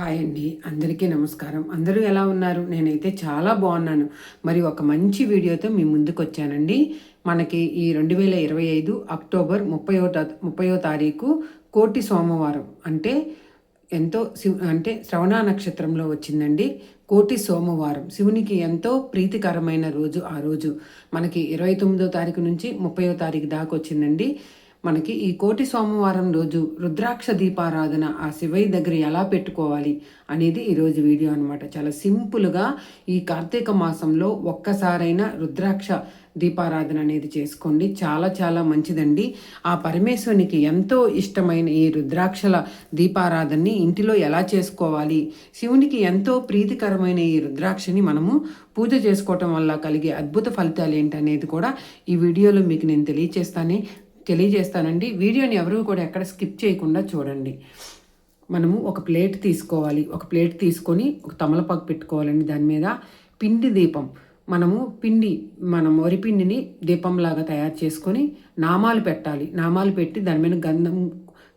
Hi అండి. అందరికీ నమస్కారం. అందరూ ఎలా ఉన్నారు? నేనైతే చాలా బాగున్నాను. మరి ఒక మంచి వీడియోతో మీ ముందుకు వచ్చానండి మనకి ఈ రెండు వేల ఇరవై ఐదు అక్టోబర్ ముప్పయో ముప్పయో తారీఖు కోటి సోమవారం. అంటే ఎంతో శివ అంటే శ్రవణ నక్షత్రంలో వచ్చిందండి. కోటి సోమవారం. శివునికి ఎంతో ప్రీతికరమైన రోజు ఆ రోజు. మనకి ఇరవై తొమ్మిదో తారీఖు నుంచి ముప్పయో తారీఖు దాకా వచ్చిందండి. మనకి ఈ కోటి సోమవారం రోజు రుద్రాక్ష దీపారాధన ఆ శివయ్య దగ్గర ఎలా పెట్టుకోవాలి అనేది ఈరోజు వీడియో అనమాట చాలా సింపుల్గా ఈ కార్తీక మాసంలో ఒక్కసారైనా రుద్రాక్ష దీపారాధన అనేది చేసుకోండి. చాలా చాలా మంచిదండి. ఆ పరమేశ్వరునికి ఎంతో ఇష్టమైన ఈ రుద్రాక్షల దీపారాధనని ఇంటిలో ఎలా చేసుకోవాలి శివునికి ఎంతో ప్రీతికరమైన ఈ రుద్రాక్షని మనము పూజ చేసుకోవటం వల్ల కలిగే అద్భుత ఫలితాలు ఏంటనేది కూడా ఈ వీడియోలో మీకు నేను తెలియచేస్తానే. తెలియజేస్తానండి. వీడియోని ఎవరూ కూడా ఎక్కడ స్కిప్ చేయకుండా చూడండి. మనము ఒక ప్లేట్ తీసుకోవాలి. ఒక ప్లేట్ తీసుకొని ఒక తమలపాకు పెట్టుకోవాలండి దాని మీద. పిండి దీపం. మనము పిండి మనం వరి పిండిని దీపంలాగా తయారు చేసుకొని నామాలు పెట్టాలి. నామాలు పెట్టి దాని మీద గంధం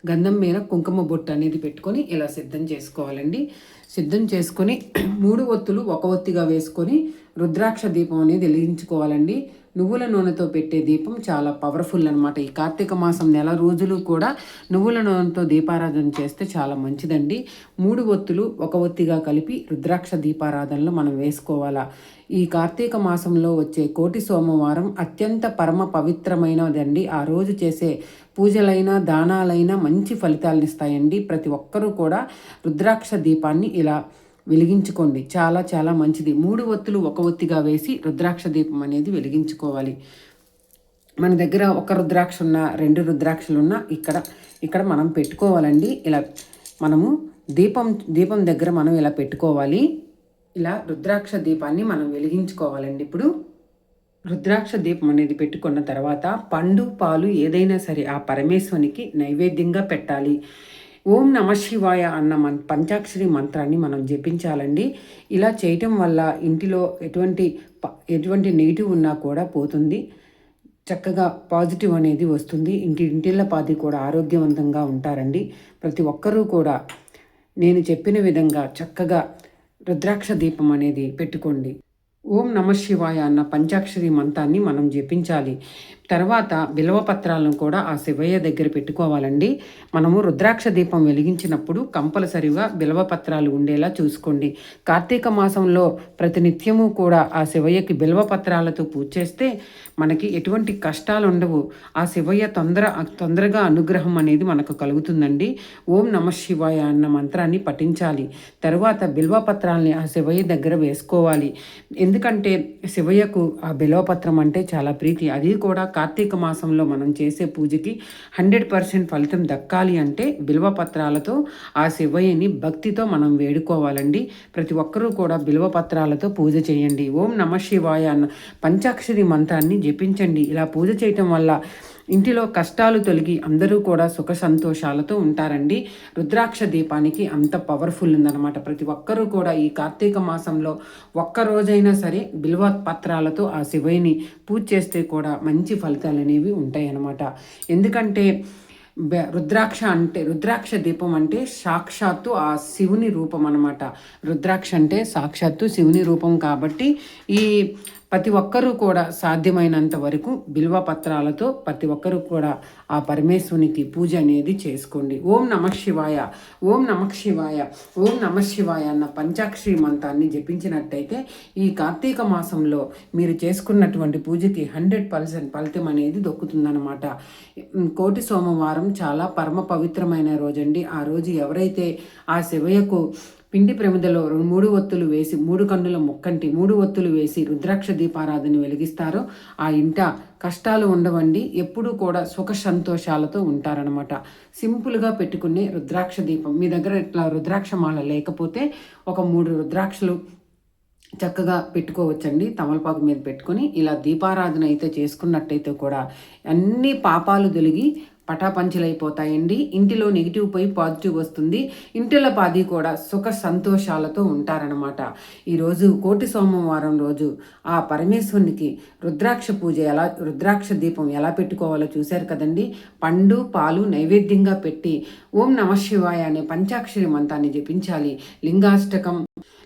గంధం మీద కుంకుమ బొట్టు అనేది పెట్టుకొని ఇలా సిద్ధం చేసుకోవాలండి. సిద్ధం చేసుకొని మూడు ఒత్తులు ఒక ఒత్తిగా వేసుకొని రుద్రాక్ష దీపం అనేది వెలిగించుకోవాలండి. నువ్వుల నూనెతో పెట్టే దీపం చాలా పవర్ఫుల్ అనమాట ఈ కార్తీక మాసం నెల రోజులు కూడా నువ్వుల నూనెతో దీపారాధన చేస్తే చాలా మంచిదండి. మూడు ఒత్తులు ఒక ఒత్తిగా కలిపి రుద్రాక్ష దీపారాధనలో మనం వేసుకోవాలా. ఈ కార్తీక మాసంలో వచ్చే కోటి సోమవారం అత్యంత పరమ పవిత్రమైనదండి. ఆ రోజు చేసే పూజలైనా దానాలైనా మంచి ఫలితాలను ఇస్తాయండి. ప్రతి ఒక్కరూ కూడా రుద్రాక్ష దీపాన్ని ఇలా వెలిగించుకోండి. చాలా చాలా మంచిది. మూడు ఒత్తులు ఒక ఒత్తిగా వేసి రుద్రాక్ష దీపం అనేది వెలిగించుకోవాలి. మన దగ్గర ఒక రుద్రాక్ష ఉన్న రెండు రుద్రాక్షలు ఉన్న ఇక్కడ ఇక్కడ మనం పెట్టుకోవాలండి. ఇలా మనము దీపం దీపం దగ్గర మనం ఇలా పెట్టుకోవాలి. ఇలా రుద్రాక్ష దీపాన్ని మనం వెలిగించుకోవాలండి. ఇప్పుడు రుద్రాక్ష దీపం అనేది పెట్టుకున్న తర్వాత పండు పాలు ఏదైనా సరే ఆ పరమేశ్వరికి నైవేద్యంగా పెట్టాలి. ఓం నమ శివాయ అన్న మన్ పంచాక్షరి మంత్రాన్ని మనం జపించాలండి. ఇలా చేయటం వల్ల ఇంటిలో ఎటువంటి ప- ఎటువంటి నెగిటివ్ ఉన్నా కూడా పోతుంది. చక్కగా పాజిటివ్ అనేది వస్తుంది. ఇంటి ఇంటిళ్ళ పాది కూడా ఆరోగ్యవంతంగా ఉంటారండి. ప్రతి ఒక్కరూ కూడా నేను చెప్పిన విధంగా చక్కగా రుద్రాక్ష దీపం అనేది పెట్టుకోండి. ఓం నమ శివాయ అన్న పంచాక్షరి మంతాన్ని మనం జపించాలి. తర్వాత బిలవ పత్రాలను కూడా ఆ శివయ్య దగ్గర పెట్టుకోవాలండి. మనము రుద్రాక్ష దీపం వెలిగించినప్పుడు కంపల్సరిగా బిలవ పత్రాలు ఉండేలా చూసుకోండి. కార్తీక మాసంలో ప్రతినిత్యము కూడా ఆ శివయ్యకి బిలవ పత్రాలతో పూజ చేస్తే మనకి ఎటువంటి కష్టాలు ఉండవు. ఆ శివయ్య తొందర తొందరగా అనుగ్రహం అనేది మనకు కలుగుతుందండి. ఓం నమ శివాయ అన్న మంత్రాన్ని పఠించాలి. తర్వాత బిల్వ పత్రాలని ఆ శివయ్య దగ్గర వేసుకోవాలి. ఎందుకంటే శివయ్యకు ఆ బిల్వపత్రం అంటే చాలా ప్రీతి. అది కూడా కార్తీక మాసంలో మనం చేసే పూజకి హండ్రెడ్ పర్సెంట్ ఫలితం దక్కాలి అంటే బిల్వ పత్రాలతో ఆ శివయ్యని భక్తితో మనం వేడుకోవాలండి. ప్రతి ఒక్కరూ కూడా బిల్వ పత్రాలతో పూజ చేయండి. ఓం నమ శివాయ అన్న పంచాక్షరి మంత్రాన్ని జపించండి. ఇలా పూజ చేయటం వల్ల ఇంటిలో కష్టాలు తొలగి అందరూ కూడా సుఖ సంతోషాలతో ఉంటారండి. రుద్రాక్ష దీపానికి అంత పవర్ఫుల్ ఉందన్నమాట. ప్రతి ఒక్కరూ కూడా ఈ కార్తీక మాసంలో ఒక్క రోజైనా సరే బిల్వ పత్రాలతో ఆ శివయ్యని పూజ చేస్తే కూడా మంచి ఫలితాలు అనేవి ఉంటాయన్నమాట. ఎందుకంటే రుద్రాక్ష అంటే రుద్రాక్ష దీపం అంటే సాక్షాత్తు ఆ శివుని రూపం అనమాట రుద్రాక్ష అంటే సాక్షాత్తు శివుని రూపం కాబట్టి ఈ ప్రతి ఒక్కరూ కూడా సాధ్యమైనంత వరకు బిల్వ పత్రాలతో ప్రతి ఒక్కరూ కూడా ఆ పరమేశ్వరునికి పూజ అనేది చేసుకోండి. ఓం నమ శివాయ ఓం నమ శివాయ ఓం నమ శివాయ అన్న పంచాక్షరి మంత్రాన్ని జపించినట్టయితే ఈ కార్తీక మాసంలో మీరు చేసుకున్నటువంటి పూజకి హండ్రెడ్ పర్సెంట్ ఫలితం అనేది దొక్కుతుందన్నమాట. కోటి సోమవారం చాలా పరమ పవిత్రమైన రోజండి. ఆ రోజు ఎవరైతే ఆ శివయ్యకు పిండి ప్రమిదలో మూడు ఒత్తులు వేసి మూడు కన్నుల ముక్కంటి మూడు ఒత్తులు వేసి రుద్రాక్ష దీపారాధన వెలిగిస్తారో ఆ ఇంట కష్టాలు ఉండవండి ఎప్పుడూ కూడా సుఖ సంతోషాలతో ఉంటారనమాట సింపుల్గా పెట్టుకునే రుద్రాక్ష దీపం. మీ దగ్గర ఇట్లా రుద్రాక్ష మాల లేకపోతే ఒక మూడు రుద్రాక్షలు చక్కగా పెట్టుకోవచ్చండి. తమలపాకు మీద పెట్టుకొని ఇలా దీపారాధన అయితే చేసుకున్నట్టయితే కూడా అన్ని పాపాలు తొలగి పటాపంచలైపోతాయండి. ఇంటిలో నెగిటివ్ పోయి పాజిటివ్ వస్తుంది. ఇంటిల పాది కూడా సుఖ సంతోషాలతో ఉంటారనమాట ఈరోజు కోటి సోమవారం రోజు ఆ పరమేశ్వరునికి రుద్రాక్ష పూజ ఎలా రుద్రాక్ష దీపం ఎలా పెట్టుకోవాలో చూశారు కదండి. పండు పాలు నైవేద్యంగా పెట్టి ఓం నమ శివాయ అనే పంచాక్షరి మంతాన్ని జపించాలి. లింగాష్టకం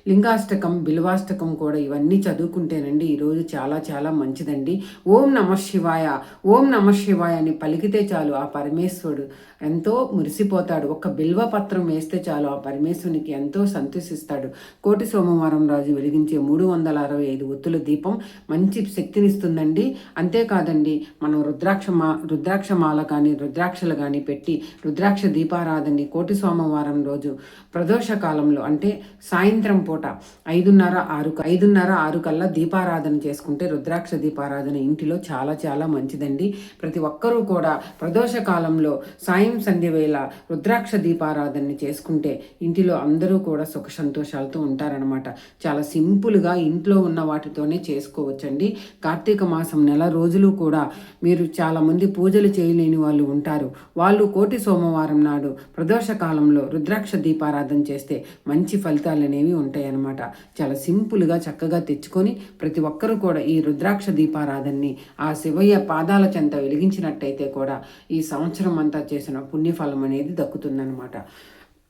లింగాష్టకం బిల్వాష్టకం కూడా ఇవన్నీ చదువుకుంటేనండి ఈరోజు చాలా చాలా మంచిదండి. ఓం నమ శివాయ ఓం నమ శివాయ అని పలికితే చాలు ఆ పరమేశ్వరుడు. ఎంతో మురిసిపోతాడు. ఒక బిల్వ పత్రం వేస్తే చాలు ఆ పరమేశ్వరునికి ఎంతో సంతోషిస్తాడు. కోటి సోమవారం రాజు వెలిగించే మూడు వందల అరవై ఐదు ఒత్తుల దీపం మంచి శక్తినిస్తుందండి. అంతేకాదండి మనం రుద్రాక్ష మా రుద్రాక్ష మాల కానీ రుద్రాక్షలు కానీ పెట్టి రుద్రాక్ష దీపారాధనని కోటి సోమవారం రోజు ప్రదోష కాలంలో అంటే సాయంత్రం పూట ఐదున్నర ఆరు ఐదున్నర ఆరు కల్లా దీపారాధన చేసుకుంటే రుద్రాక్ష దీపారాధన ఇంటిలో చాలా చాలా మంచిదండి. ప్రతి ఒక్కరూ కూడా ప్రదోష కాలంలో సాయం సంధ్య వేళ రుద్రాక్ష దీపారాధనని చేసుకుంటే ఇంటిలో అందరూ కూడా సుఖ సంతోషాలతో ఉంటారనమాట చాలా సింపుల్గా ఇంట్లో ఉన్న వాటితోనే చేసుకోవచ్చండి. కార్తీక మాసం నెల రోజులు కూడా మీరు చాలామంది పూజలు చేయలేని వాళ్ళు ఉంటారు. వాళ్ళు కోటి సోమవారం నాడు ప్రదోష కాలంలో రుద్రాక్ష దీపారాధన చేస్తే మంచి ఫలితాలు అనేవి ఉంటాయన్నమాట. చాలా సింపుల్గా చక్కగా తెచ్చుకొని ప్రతి ఒక్కరూ కూడా ఈ రుద్రాక్ష దీపారాధనని ఆ శివయ్య పాదాల చెంత వెలిగించినట్టయితే కూడా ఈ సంవత్సరం అంతా చేసిన పుణ్యఫలం అనేది దక్కుతుందనమాట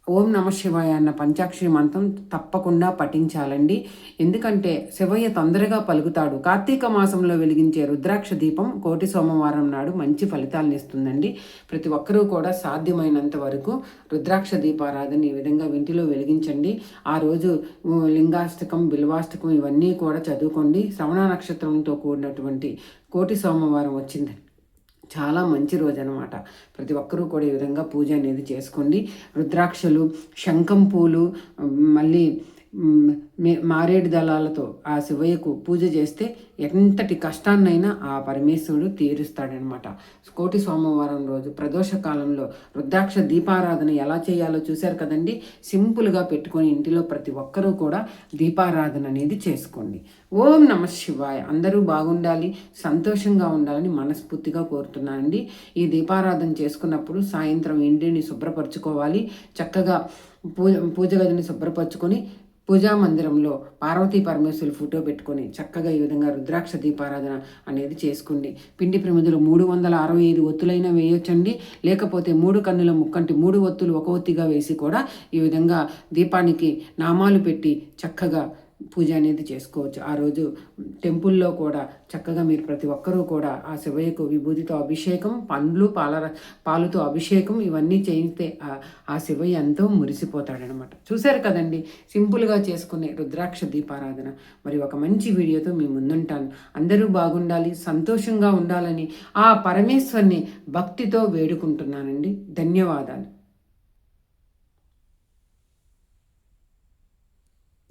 ఓం నమ శివాయ అన్న పంచాక్షరి మంత్రం తప్పకుండా పఠించాలండి. ఎందుకంటే శివయ్య తొందరగా పలుకుతాడు. కార్తీక మాసంలో వెలిగించే రుద్రాక్ష దీపం కోటి సోమవారం నాడు మంచి ఫలితాలను ఇస్తుందండి. ప్రతి ఒక్కరూ కూడా సాధ్యమైనంత వరకు రుద్రాక్ష దీపారాధన ఈ విధంగా ఇంటిలో వెలిగించండి. ఆ రోజు లింగాష్టకం బిల్వాష్టకం ఇవన్నీ కూడా చదువుకోండి. శ్రవణ నక్షత్రంతో కూడినటువంటి కోటి సోమవారం వచ్చింది చాలా మంచి రోజు అనమాట ప్రతి ఒక్కరూ కూడా ఈ విధంగా పూజ అనేది చేసుకోండి. రుద్రాక్షలు శంఖం పూలు మళ్ళీ మారేడు దళాలతో ఆ శివయ్యకు పూజ చేస్తే ఎంతటి కష్టాన్నైనా ఆ పరమేశ్వరుడు తీరుస్తాడనమాట కోటి సోమవారం రోజు ప్రదోష కాలంలో రుద్రాక్ష దీపారాధన ఎలా చేయాలో చూశారు కదండి? సింపుల్గా పెట్టుకొని ఇంటిలో ప్రతి ఒక్కరూ కూడా దీపారాధన అనేది చేసుకోండి. ఓం నమ శివాయ. అందరూ బాగుండాలి సంతోషంగా ఉండాలని మనస్ఫూర్తిగా కోరుతున్నానండి. ఈ దీపారాధన చేసుకున్నప్పుడు సాయంత్రం ఇంటిని శుభ్రపరచుకోవాలి చక్కగా పూజ పూజ గదిని శుభ్రపరచుకొని పూజా మందిరంలో పార్వతీ పరమేశ్వరులు ఫోటో పెట్టుకొని చక్కగా ఈ విధంగా రుద్రాక్ష దీపారాధన అనేది చేసుకోండి పిండి ప్రమిదలు మూడు వందల అరవై ఐదు ఒత్తులైనా వేయొచ్చండి. లేకపోతే మూడు కన్నుల ముక్కంటి మూడు ఒత్తులు ఒక ఒత్తిగా వేసి కూడా ఈ విధంగా దీపానికి నామాలు పెట్టి చక్కగా పూజ అనేది చేసుకోవచ్చు. ఆ రోజు టెంపుల్లో కూడా చక్కగా మీరు ప్రతి ఒక్కరూ కూడా ఆ శివయ్యకు విభూతితో అభిషేకం పండ్లు పాల పాలుతో అభిషేకం ఇవన్నీ చేయిస్తే ఆ శివయ్య ఎంతో మురిసిపోతాడనమాట. చూశారు కదండి? సింపుల్గా చేసుకునే రుద్రాక్ష దీపారాధన. మరి ఒక మంచి వీడియోతో మీ ముందుంటాను. అందరూ బాగుండాలి సంతోషంగా ఉండాలని ఆ పరమేశ్వర్ని భక్తితో వేడుకుంటున్నానండి. ధన్యవాదాలు.